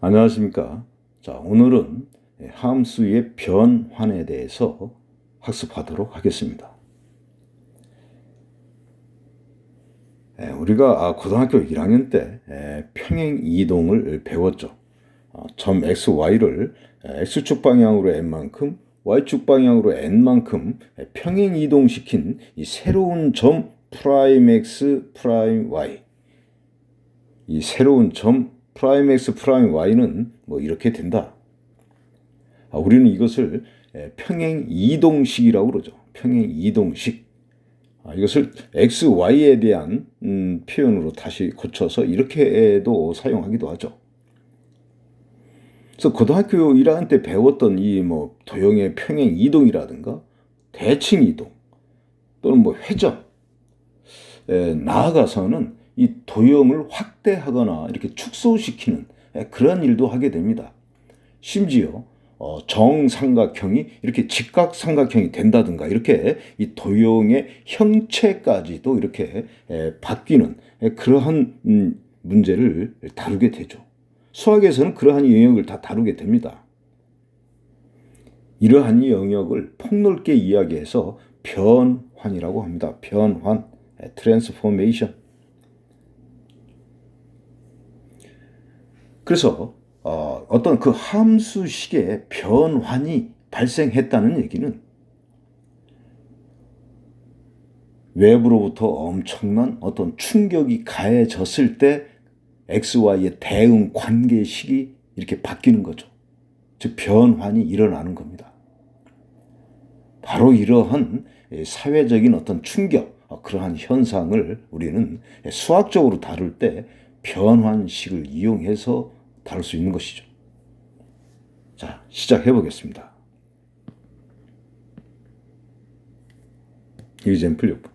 안녕하십니까. 자, 오늘은 함수의 변환에 대해서 학습하도록 하겠습니다. 에, 우리가 아, 고등학교 1학년 때 에, 평행 이동을 배웠죠. 어, 점 x, y를 에, x축 방향으로 n만큼, y축 방향으로 n만큼 에, 평행 이동시킨 이 새로운 점 프라임 x, 프라임 y. 이 새로운 점 프라임 x, 프라임 y는 뭐 이렇게 된다. 아, 우리는 이것을 에, 평행 이동식이라고 그러죠. 평행 이동식. 아, 이것을 x, y에 대한 음, 표현으로 다시 고쳐서 이렇게도 사용하기도 하죠. 그래서 고등학교 1학년 때 배웠던 이 뭐 도형의 평행 이동이라든가 대칭 이동 또는 뭐 회전 에, 나아가서는 이 도형을 확대하거나 이렇게 축소시키는 에, 그런 일도 하게 됩니다. 심지어 어, 정삼각형이 이렇게 직각삼각형이 된다든가 이렇게 이 도형의 형체까지도 이렇게 에, 바뀌는 에, 그러한 음, 문제를 다루게 되죠. 수학에서는 그러한 영역을 다 다루게 됩니다. 이러한 영역을 폭넓게 이야기해서 변환이라고 합니다. 변환, 트랜스포메이션. 그래서 어, 어떤 그 함수식의 변환이 발생했다는 얘기는 외부로부터 엄청난 어떤 충격이 가해졌을 때 XY의 대응 관계식이 이렇게 바뀌는 거죠. 즉, 변환이 일어나는 겁니다. 바로 이러한 사회적인 어떤 충격, 어, 그러한 현상을 우리는 수학적으로 다룰 때 변환식을 이용해서 다룰 수 있는 것이죠. 자, 시작해 보겠습니다. example 6번.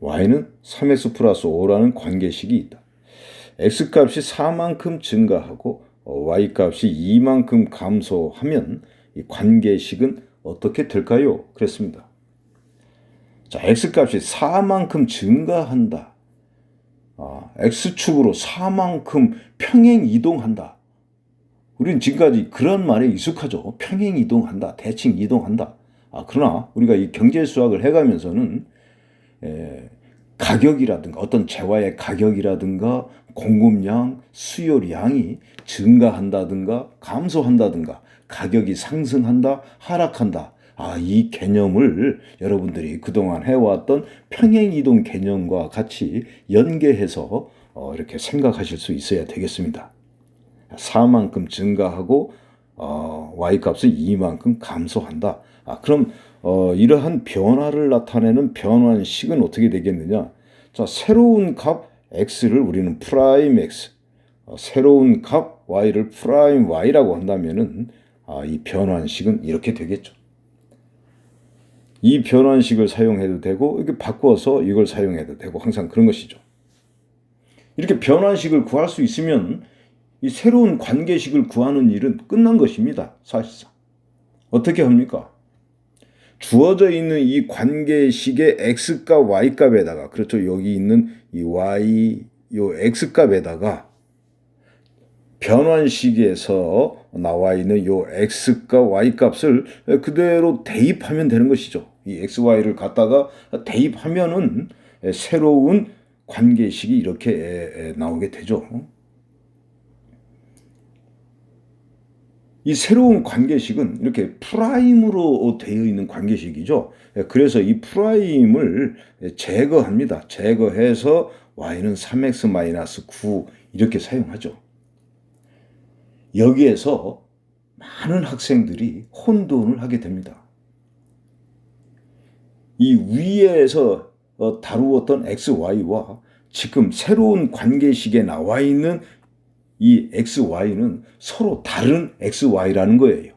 y는 3x 플러스 5라는 관계식이 있다. x 값이 4만큼 증가하고 y 값이 2만큼 감소하면 이 관계식은 어떻게 될까요? 그랬습니다. 자, x 값이 4만큼 증가한다. 아, x축으로 4만큼 평행 이동한다. 우리는 지금까지 그런 말에 익숙하죠. 평행 이동한다. 대칭 이동한다. 아, 그러나 우리가 이 경제 수학을 해가면서는 에, 가격이라든가 어떤 재화의 가격이라든가 공급량, 수요량이 증가한다든가 감소한다든가 가격이 상승한다, 하락한다. 아, 이 개념을 여러분들이 그동안 해왔던 평행이동 개념과 같이 연계해서 어, 이렇게 생각하실 수 있어야 되겠습니다. 4만큼 증가하고 어, y값은 2만큼 감소한다. 아, 그럼 어, 이러한 변화를 나타내는 변환식은 어떻게 되겠느냐? 자, 새로운 값 x를 우리는 프라임 x, 어, 새로운 값 y를 프라임 y라고 한다면은 아, 이 변환식은 이렇게 되겠죠. 이 변환식을 사용해도 되고 이렇게 바꿔서 이걸 사용해도 되고 항상 그런 것이죠. 이렇게 변환식을 구할 수 있으면 이 새로운 관계식을 구하는 일은 끝난 것입니다. 사실상. 어떻게 합니까? 주어져 있는 이 관계식의 x값, y값에다가 그렇죠. 여기 있는 이 y 요 x값에다가 변환식에서 나와 있는 요 x값, y값을 그대로 대입하면 되는 것이죠. 이 x, y를 갖다가 대입하면은 새로운 관계식이 이렇게 나오게 되죠. 이 새로운 관계식은 이렇게 프라임으로 되어 있는 관계식이죠. 그래서 이 프라임을 제거합니다. 제거해서 y는 3x-9 이렇게 사용하죠. 여기에서 많은 학생들이 혼돈을 하게 됩니다. 이 위에서 다루었던 XY와 지금 새로운 관계식에 나와 있는 이 XY는 서로 다른 XY라는 거예요.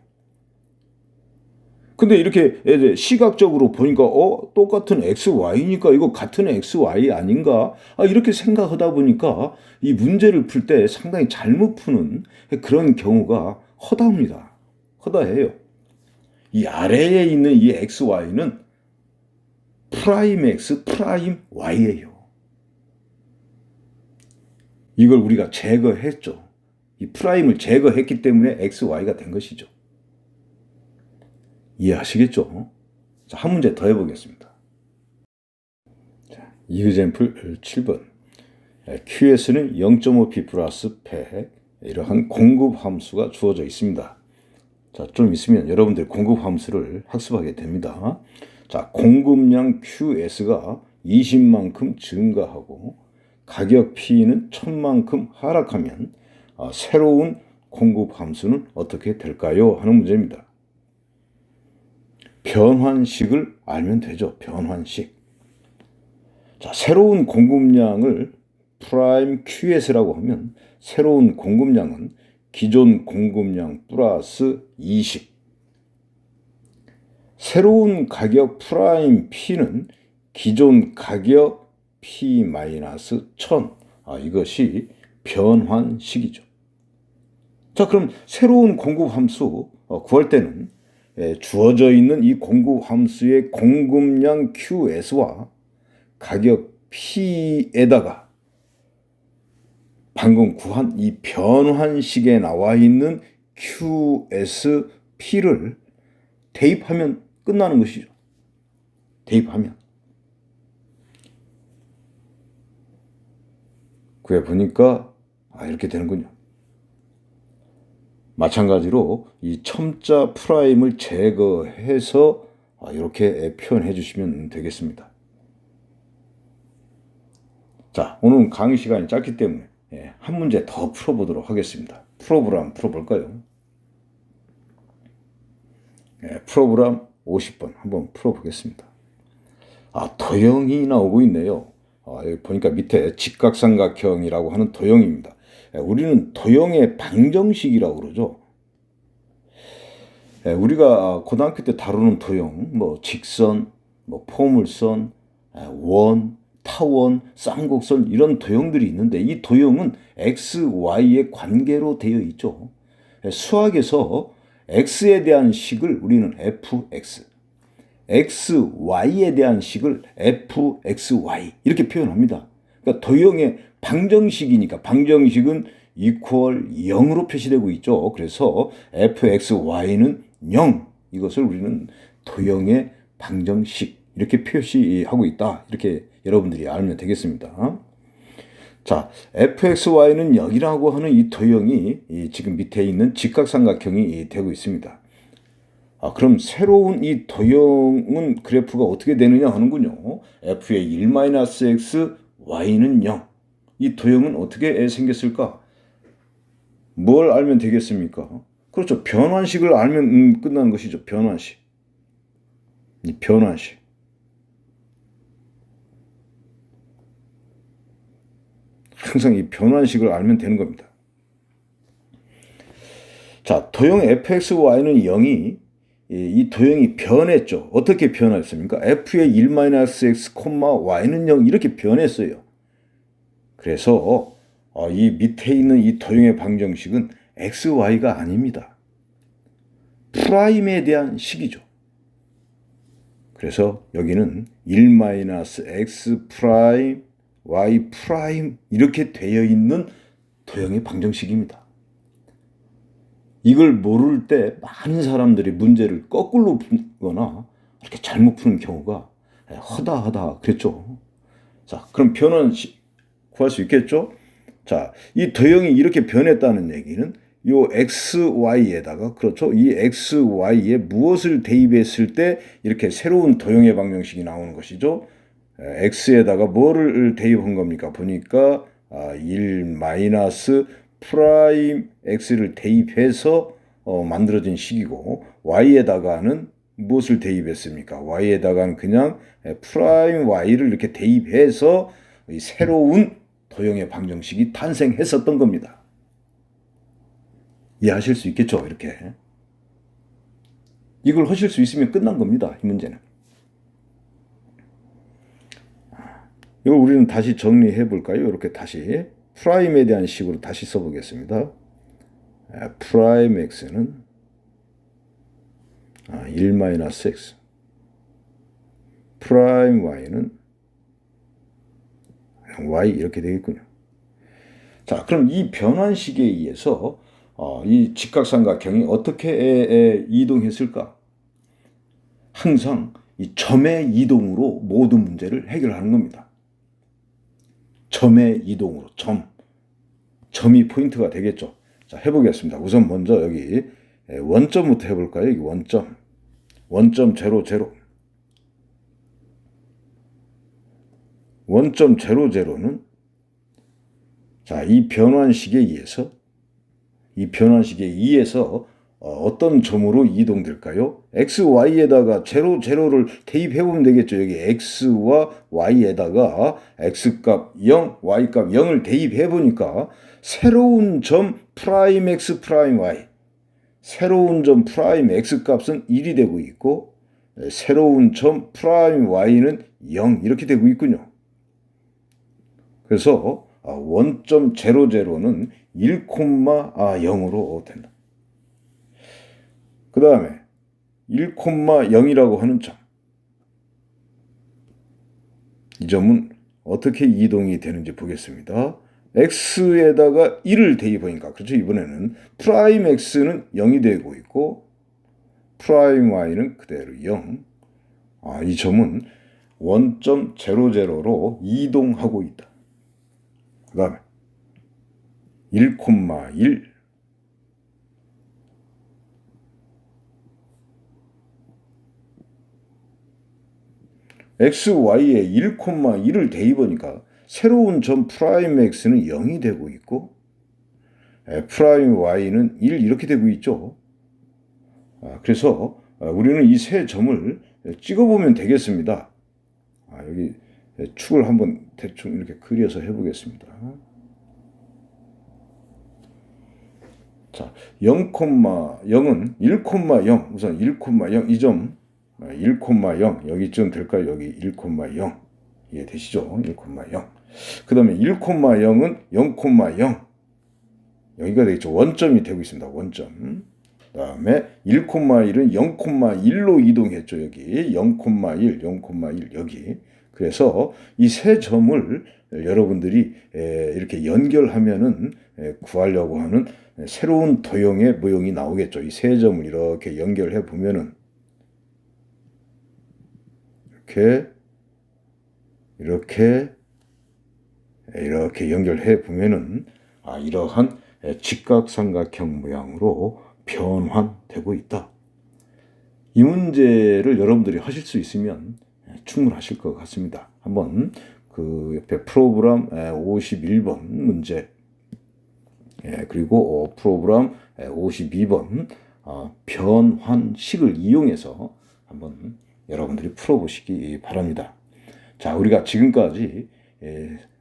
근데 이렇게 시각적으로 보니까 어 똑같은 XY니까 이거 같은 XY 아닌가 아, 이렇게 생각하다 보니까 이 문제를 풀 때 상당히 잘못 푸는 그런 경우가 허다합니다. 허다해요. 이 아래에 있는 이 XY는 프라임 X, 프라임 Y예요. 이걸 우리가 제거했죠. 이 프라임을 제거했기 때문에 XY가 된 것이죠. 이해하시겠죠? 자, 한 문제 더 해보겠습니다. 자, 이그젠플 7번. QS는 0.5p 플러스 100 이러한 공급 함수가 주어져 있습니다. 자, 좀 있으면 여러분들 공급 함수를 학습하게 됩니다. 자, 공급량 QS가 20만큼 증가하고 가격 P는 1000만큼 하락하면 아, 새로운 공급 함수는 어떻게 될까요? 하는 문제입니다. 변환식을 알면 되죠. 변환식. 자, 새로운 공급량을 프라임 QS라고 하면 새로운 공급량은 기존 공급량 플러스 20. 새로운 가격 프라임 P는 기존 가격 P 마이너스 1000. 아, 이것이 변환식이죠. 자, 그럼 새로운 공급 함수 어, 구할 때는 예, 주어져 있는 이 공급 함수의 공급량 QS와 가격 P에다가 방금 구한 이 변환식에 나와 있는 QSP를 대입하면 끝나는 것이죠. 대입하면. 구해 보니까 아 이렇게 되는군요. 마찬가지로 이 첨자 프라임을 제거해서 아, 이렇게 표현해 주시면 되겠습니다. 자, 오늘 강의 시간이 짧기 때문에 예, 한 문제 더 풀어보도록 하겠습니다. 프로그램 풀어볼까요? 예, 프로그램 50번 한번 풀어보겠습니다. 아, 도형이 나오고 있네요. 아, 여기 보니까 밑에 직각삼각형이라고 하는 도형입니다. 예, 우리는 도형의 방정식이라고 그러죠. 예, 우리가 고등학교 때 다루는 도형, 뭐 직선, 뭐 포물선, 예, 원, 타원, 쌍곡선 이런 도형들이 있는데 이 도형은 x, y의 관계로 되어 있죠. 수학에서 x에 대한 식을 우리는 fx, x, y에 대한 식을 fxy 이렇게 표현합니다. 그러니까 도형의 방정식이니까 방정식은 이퀄 0으로 표시되고 있죠. 그래서 fxy는 0 이것을 우리는 도형의 방정식 이렇게 표시하고 있다. 이렇게 여러분들이 알면 되겠습니다. 자, fxy는 0이라고 하는 이 도형이 이 지금 밑에 있는 직각삼각형이 되고 있습니다. 아, 그럼 새로운 이 도형은 그래프가 어떻게 되느냐 하는군요. f의 1-x, y는 0. 이 도형은 어떻게 생겼을까? 뭘 알면 되겠습니까? 그렇죠. 변환식을 알면 음, 끝나는 것이죠. 변환식. 이 변환식. 항상 이 변환식을 알면 되는 겁니다. 자, 도형 fxy는 0이 이 도형이 변했죠. 어떻게 변했습니까? f의 1-x, y는 0 이렇게 변했어요. 그래서 어, 이 밑에 있는 이 도형의 방정식은 xy가 아닙니다. 프라임에 대한 식이죠. 그래서 여기는 1-x 프라임 y 프라임 이렇게 되어 있는 도형의 방정식입니다. 이걸 모를 때 많은 사람들이 문제를 거꾸로 푸거나 이렇게 잘못 푸는 경우가 허다하다 그랬죠. 자, 그럼 변환 구할 수 있겠죠? 자, 이 도형이 이렇게 변했다는 얘기는 요 xy에다가 그렇죠. 이 xy에 무엇을 대입했을 때 이렇게 새로운 도형의 방정식이 나오는 것이죠. X에다가 뭐를 대입한 겁니까? 보니까 1 아, 마이너스 프라임 x를 대입해서 어, 만들어진 식이고 y에다가는 무엇을 대입했습니까? y에다가는 그냥 프라임 y를 이렇게 대입해서 새로운 도형의 방정식이 탄생했었던 겁니다. 이해하실 수 있겠죠? 이렇게. 이걸 하실 수 있으면 끝난 겁니다. 이 문제는. 이걸 우리는 다시 정리해 볼까요? 이렇게 다시 프라임에 대한 식으로 다시 써보겠습니다. 프라임 x는 1-x 프라임 y는 y 이렇게 되겠군요. 자, 그럼 이 변환식에 의해서 어, 이 직각삼각형이 어떻게 에, 에, 이동했을까? 항상 이 점의 이동으로 모든 문제를 해결하는 겁니다. 점의 이동으로 점. 점이 포인트가 되겠죠. 자, 해보겠습니다. 우선 먼저 여기 원점부터 해볼까요? 여기 원점. 원점 제로 제로. 원점 제로 제로는 자, 이 변환식에 의해서 이 변환식에 의해서 어떤 점으로 이동될까요? x, y에다가 제로, 제로를 대입해보면 되겠죠. 여기 x와 y에다가 x값 0, y값 0을 대입해보니까 새로운 점 프라임 x 프라임 y 새로운 점 프라임 x 값은 1이 되고 있고 새로운 점 프라임 y는 0 이렇게 되고 있군요. 그래서 원점 제로 제로는 1,0으로 된다. 그 다음에 1,0이라고 하는 점. 이 점은 어떻게 이동이 되는지 보겠습니다. x에다가 1을 대입하니까 그렇죠. 이번에는 프라임 x는 0이 되고 있고 프라임 y는 그대로 0. 아, 이 점은 원점 00로 이동하고 있다. 그 다음에 1,1 x, y에 1,1을 대입하니까 새로운 점 프라임 x는 0이 되고 있고 프라임 y는 1 이렇게 되고 있죠. 아, 그래서 우리는 이 세 점을 찍어보면 되겠습니다. 아, 여기 축을 한번 대충 이렇게 그려서 해보겠습니다. 자, 0,0은 1,0 우선 1,0 이 점 1,0 여기쯤 될까요? 여기 1,0 이해되시죠? 1,0 그 다음에 1,0은 0,0 여기가 되겠죠. 원점이 되고 있습니다. 원점 그 다음에 1,1은 0,1로 이동했죠. 여기 0,1 0,1 여기 그래서 이 세 점을 여러분들이 이렇게 연결하면은 구하려고 하는 새로운 도형의 모형이 나오겠죠. 이 세 점을 이렇게 연결해 보면은 이렇게 이렇게 이렇게 연결해 보면은 아 이러한 직각삼각형 모양으로 변환되고 있다. 이 문제를 여러분들이 하실 수 있으면 충분하실 것 같습니다. 한번 그 옆에 프로그램 51번 문제 그리고 어, 프로그램 52번 어, 변환식을 이용해서 한번 여러분들이 풀어보시기 바랍니다. 자, 우리가 지금까지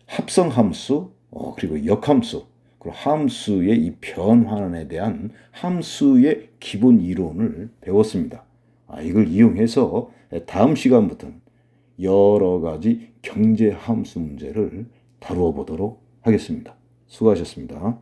합성 함수 어, 그리고 역함수 그리고 함수의 이 변환에 대한 함수의 기본 이론을 배웠습니다. 아, 이걸 이용해서 다음 시간부터는 여러 가지 경제 함수 문제를 다루어 보도록 하겠습니다. 수고하셨습니다.